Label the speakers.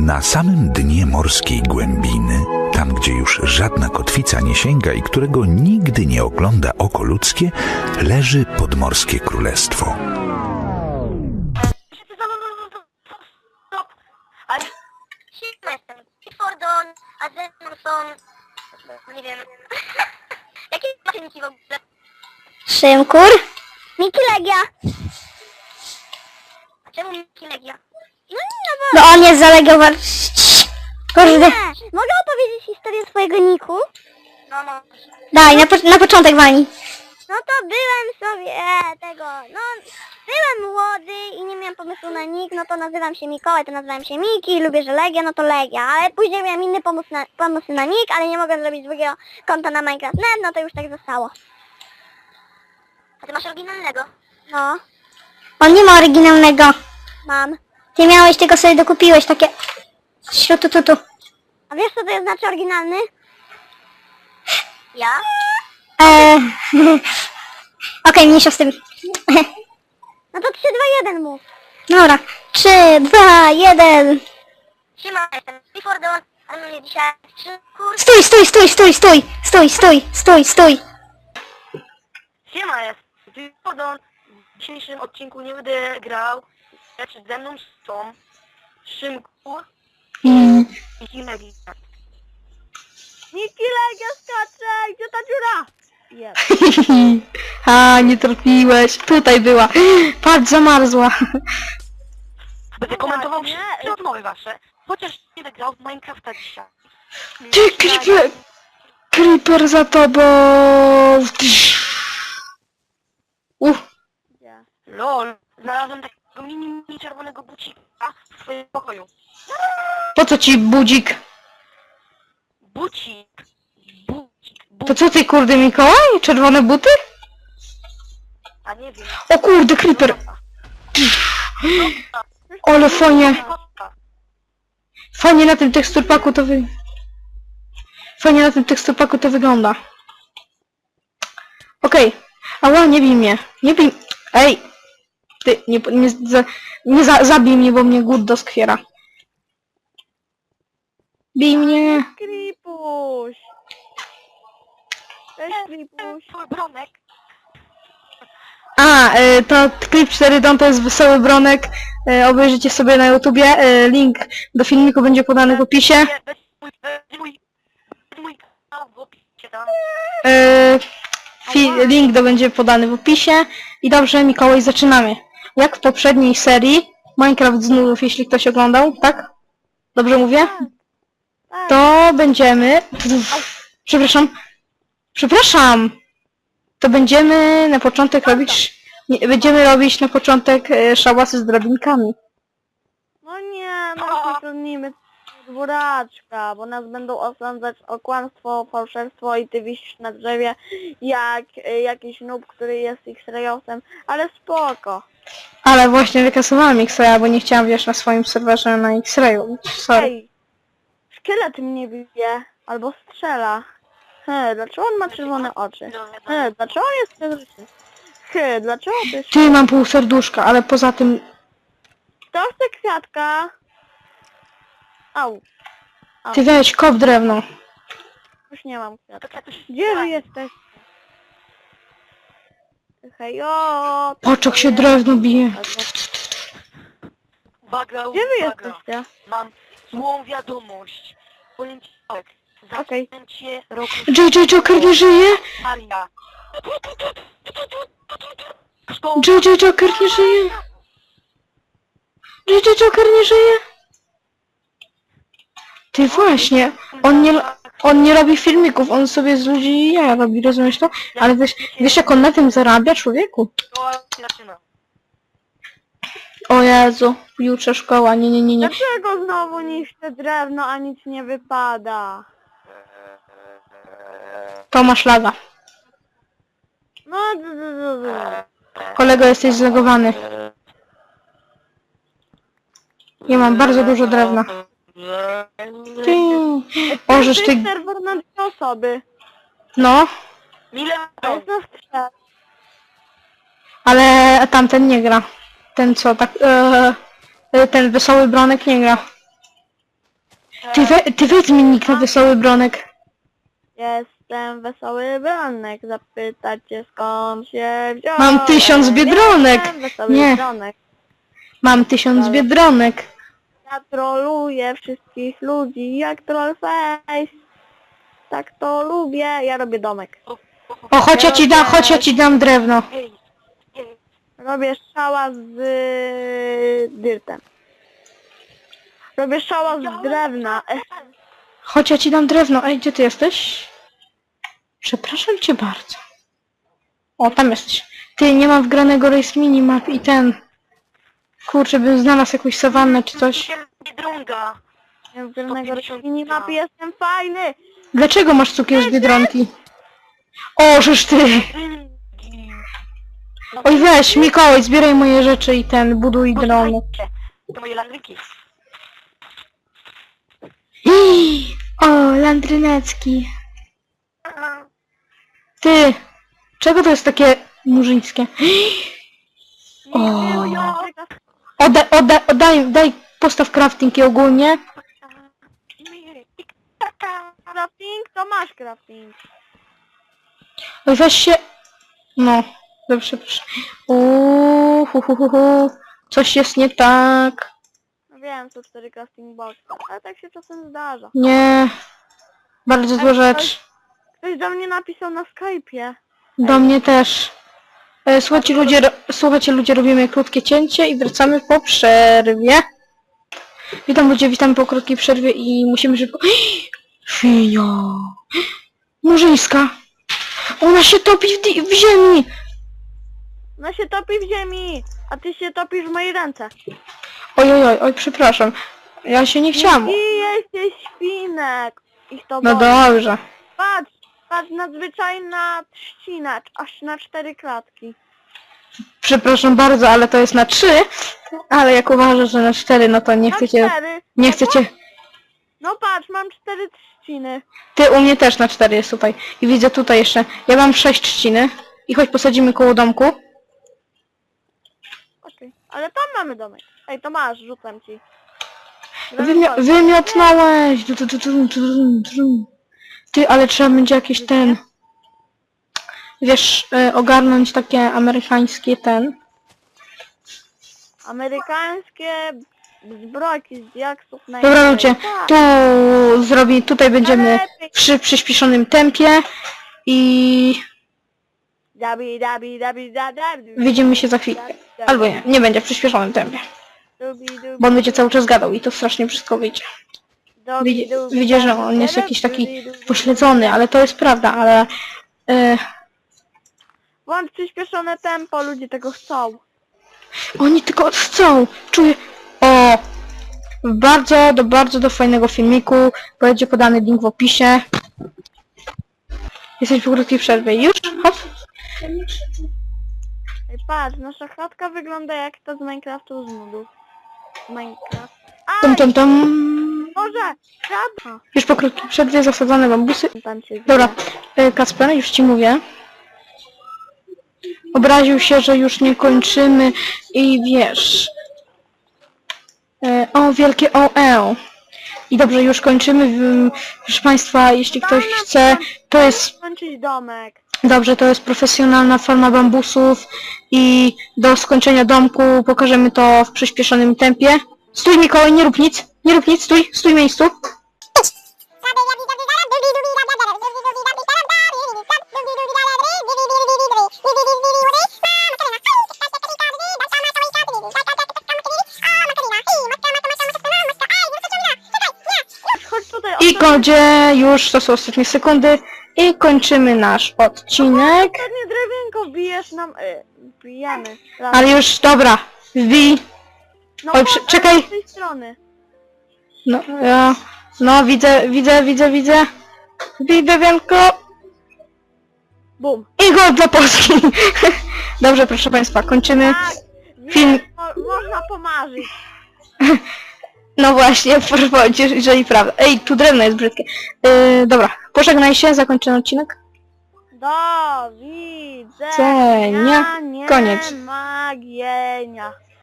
Speaker 1: Na samym dnie morskiej głębiny, tam gdzie już żadna kotwica nie sięga i którego nigdy nie ogląda oko ludzkie, leży podmorskie królestwo.
Speaker 2: A ze mną są... no Nie wiem... Jakie maszynki w ogóle?
Speaker 3: Szymkur?
Speaker 2: Miki Legia! A czemu Miki Legia? No
Speaker 3: on jest zalegowany. Kurde.
Speaker 2: Mogę opowiedzieć historię swojego niku? No, no.
Speaker 3: Daj, na, po, na początek wani.
Speaker 2: No to byłem sobie e, tego, no byłem młody i nie miałem pomysłu na nick, no to nazywam się Mikołaj, to nazywam się Miki, lubię, że Legia, no to Legia, ale później miałem inny pomysł na, pomysł na nick, ale nie mogłem zrobić drugiego konta na Minecraft.net, no to już tak zostało. A ty masz oryginalnego? No,
Speaker 3: On nie ma oryginalnego.
Speaker 2: mam.
Speaker 3: Ty miałeś, tylko sobie dokupiłeś takie... Śrutututu.
Speaker 2: A wiesz co to znaczy oryginalny? Ja?
Speaker 3: Eee... Okej, mniejsza z tym.
Speaker 2: No to 3, 2, 1 mów.
Speaker 3: Dobra. Trzy, dwa, jeden.
Speaker 2: Siema, jestem Dawn, a mnie dzisiaj trzy kurs.
Speaker 3: Stój, stój, stój, stój, stój, stój, stój, stój, stój.
Speaker 4: Siema jest. Pardon, w dzisiejszym odcinku nie będę grał, lecz ze mną są Szymku
Speaker 3: Mm.
Speaker 4: i Kimegi.
Speaker 2: Niki Legia skacze, gdzie ta dziura? Jest.
Speaker 3: A, nie trafiłeś. Tutaj była. Patrz, zamarzła.
Speaker 4: Będę komentował
Speaker 2: nie.
Speaker 4: wszystkie rozmowy wasze, chociaż nie będę grał w Minecrafta dzisiaj.
Speaker 3: Ty, creeper, creeper za tobą. Uff,
Speaker 4: LOL, znalazłem takiego mini, mini czerwonego bucika w swoim pokoju.
Speaker 3: po co ci budzik?
Speaker 4: Bucik, bucik,
Speaker 3: To
Speaker 4: bucik,
Speaker 3: co ty, kurde, Mikołaj? Czerwone buty?
Speaker 4: a nie wiem.
Speaker 3: O kurde, creeper. Ale fajnie. Fajnie na tym teksturpaku to wy... Fajnie na tym teksturpaku to wygląda. Okej. Ała, nie bij mnie. Nie bij... Ej! Ty, nie, nie, za, nie za, zabij mnie, bo mnie głód doskwiera. Bij mnie.
Speaker 2: Kripuś. Cześć Kripuś.
Speaker 4: Bronek,
Speaker 3: A, y, to klip 4 Don to jest Wesoły Bronek. Y, obejrzyjcie sobie na YouTubie. Y, link do filmiku będzie podany w opisie.
Speaker 4: nie, będzie mój, będzie mój, będzie mój kanał w opisie tam.
Speaker 3: Y, fi- link do będzie podany w opisie. I dobrze, Mikołaj, zaczynamy. Jak w poprzedniej serii Minecraft znów, jeśli ktoś oglądał, tak? Dobrze mówię?
Speaker 2: Tak.
Speaker 3: To będziemy... Przepraszam. Przepraszam! To będziemy na początek robić... Nie, będziemy robić na początek e, szałasy z drabinkami.
Speaker 2: No nie, no utrudnimy dwóraczka, bo nas będą osądzać o kłamstwo, fałszerstwo i ty wisisz na drzewie jak y, jakiś noob, który jest X-rayosem, ale spoko.
Speaker 3: Ale właśnie wykasowałam X-Raya, bo nie chciałam wiesz na swoim serwerze na X-Rayu. Sorry.
Speaker 2: Ej, szkielet mnie bije, albo strzela. He, dlaczego on ma czerwone oczy? He, dlaczego on jest przezroczysty? He, dlaczego jest...
Speaker 3: Ty mam pół serduszka, ale poza tym...
Speaker 2: Kto chce kwiatka? Au,
Speaker 3: Ty weź, kop drewno.
Speaker 2: już nie mam kwiatka.
Speaker 4: Jakoś
Speaker 2: Gdzie wy jesteście? Hejo!
Speaker 3: Patrz jak się drewno bije.
Speaker 4: Uwaga,
Speaker 2: Gdzie wy jesteście?
Speaker 4: Mam złą wiadomość. Poniedziałek.
Speaker 2: Okej.
Speaker 4: Zaczęcie roku
Speaker 3: JJ Joker nie żyje?
Speaker 4: Maria.
Speaker 3: JJ Joker nie żyje? JJ Joker nie żyje? Ty właśnie, on nie, on nie robi filmików, on sobie z ludzi ja robi, rozumiesz to? Ale wiesz, wiesz jak on na tym zarabia, człowieku? O Jezu, jutrze szkoła, nie, nie, nie, nie.
Speaker 2: Dlaczego znowu niszczę drewno, a nic nie wypada?
Speaker 3: To masz laga.
Speaker 2: No, d- d- d- d-
Speaker 3: Kolego, jesteś zlegowany. Ja mam bardzo dużo drewna. Ty, Możesz
Speaker 2: to
Speaker 3: ty,
Speaker 2: jest serwer na dwie osoby.
Speaker 3: no,
Speaker 4: Mile
Speaker 2: A jest nas trzech.
Speaker 3: ale tamten nie gra. Ten co, tak, e, e, ten wesoły bronek nie gra. Ty, we, ty weź zmiennik na wesoły bronek.
Speaker 5: Jestem wesoły Bronek, zapytać cię skąd się wziąłem.
Speaker 3: Mam tysiąc biedronek.
Speaker 5: Jestem wesoły
Speaker 3: Nie.
Speaker 5: Bronek.
Speaker 3: Mam tysiąc
Speaker 5: Ale-
Speaker 3: biedronek.
Speaker 5: Ja troluję wszystkich ludzi jak trollface. Tak to lubię, ja robię domek.
Speaker 3: O, chodź ja ci dam, chodź ja ci dam drewno.
Speaker 5: Robię szała z y, dyrtem. Robię szała z drewna.
Speaker 3: Chodź ja ci dam drewno. Ej, gdzie ty jesteś? Przepraszam cię bardzo. O, tam jesteś. Ty, nie mam wgranego race minimap i ten... Kurczę, bym znalazł jakąś sawannę czy coś.
Speaker 4: Biedronka.
Speaker 5: Ja w górnego
Speaker 4: 150
Speaker 5: minimapie jestem fajny.
Speaker 3: Dlaczego masz cukier z Biedronki? O, żeż ty! Oj weź, Mikołaj, zbieraj moje rzeczy i ten, buduj.
Speaker 4: Posłuchajcie, To moje landryki.
Speaker 3: O, landrynecki. Ty, czego to jest takie murzyńskie? O. oddaj, oddaj, daj postaw crafting i ogólnie.
Speaker 5: Crafting, to masz crafting.
Speaker 3: Weź się... No, dobrze, proszę. Uuu, hu, hu, hu, hu. Coś jest nie tak.
Speaker 5: No wiem, są cztery crafting boxy, ale tak się czasem zdarza.
Speaker 3: Nie. Bardzo zła rzecz.
Speaker 5: Ktoś do mnie napisał na Skype'ie.
Speaker 3: Do mnie też. E, Słuchajcie ludzie, ro- słuchajcie ludzie, robimy krótkie cięcie i wracamy po przerwie. Witam ludzie, witam po krótkiej przerwie i musimy szybko... Świnia! Murzyńska! Ona się topi w, di- w ziemi!
Speaker 5: No się topi w ziemi, a ty się topisz w mojej ręce.
Speaker 3: Oj, oj, oj, oj, przepraszam. Ja się nie chciałam.
Speaker 5: I jesteś świnek. Ich to
Speaker 3: No
Speaker 5: boli.
Speaker 3: dobrze.
Speaker 5: Patrz, patrz, nadzwyczajna trzcina, aż na cztery klatki.
Speaker 3: Przepraszam bardzo, ale to jest na trzy. Ale jak uważasz, że na cztery, no to nie
Speaker 5: Na
Speaker 3: chcecie...
Speaker 5: cztery.
Speaker 3: Nie chcecie...
Speaker 5: No patrz, mam cztery trzciny.
Speaker 3: Ty u mnie też na cztery jest tutaj. I widzę tutaj jeszcze. Ja mam sześć trzciny. I choć posadzimy koło domku.
Speaker 5: Okej, ale tam mamy domek. Ej, to masz, rzucam ci.
Speaker 3: Wymio wymiotnąłeś! Du, du, du, du, du, du, du. Ty, ale trzeba będzie jakieś ten... Wiesz, e, ogarnąć takie amerykańskie ten.
Speaker 5: Amerykańskie zbrojki z diaksów na
Speaker 3: Dobra ludzie, tu zrobi, tutaj będziemy przy przyspieszonym tempie i
Speaker 5: Dabi, dabi, dabi, da, da, du,
Speaker 3: widzimy się za chwilę. Albo nie, nie będzie w przyspieszonym tempie,
Speaker 5: dubi, dubi,
Speaker 3: bo on będzie cały czas gadał i to strasznie wszystko wyjdzie.
Speaker 5: Dubi,
Speaker 3: Widzi, widzę, że on jest jakiś taki pośledzony, ale to jest prawda, ale... E,
Speaker 5: Włącz przyspieszone tempo, ludzie tego chcą.
Speaker 3: Oni tylko chcą, czuję... O! Bardzo, do bardzo do fajnego filmiku. Będzie podany link w opisie. Jesteś po krótkiej przerwie. Już? Hop.
Speaker 5: Ej, patrz, nasza chatka wygląda jak ta z Minecraftu z nudów. Minecraft.
Speaker 3: Tum, tum, tum.
Speaker 5: Boże, żaba!
Speaker 3: Już po krótkiej przerwie zasadzone bambusy.
Speaker 5: Tam się
Speaker 3: Dobra, e, Kacper, już ci mówię. Obraził się, że już nie kończymy i wiesz... E, o, wielkie OE. I dobrze, już kończymy. Proszę Państwa, jeśli ktoś chce, to jest
Speaker 5: skończyć domek.
Speaker 3: Dobrze, to jest profesjonalna forma bambusów i do skończenia domku pokażemy to w przyspieszonym tempie. Stój Mikołaj, nie rób nic, nie rób nic, stój, stój w miejscu. I kończę, już to są ostatnie sekundy i kończymy nasz odcinek.
Speaker 5: Ostatnie drewienko bijesz nam... Y.
Speaker 3: Ale już, dobra, wbij,
Speaker 5: No,
Speaker 3: oj, przy- czekaj.
Speaker 5: Z tej strony.
Speaker 3: No, ja, no widzę, widzę, widzę, widzę. Wbij drewienko
Speaker 5: Bum.
Speaker 3: i gol dla Polski. Dobrze, proszę Państwa, kończymy.
Speaker 5: Tak,
Speaker 3: Film-
Speaker 5: mo można pomarzyć.
Speaker 3: No właśnie, proszę powiedzieć, jeżeli prawda. Ej, tu drewno jest brzydkie. Yy, dobra, pożegnaj się, zakończę odcinek.
Speaker 5: Do widzenia.
Speaker 3: Cenia.
Speaker 5: Nie
Speaker 3: Koniec.
Speaker 5: magienia.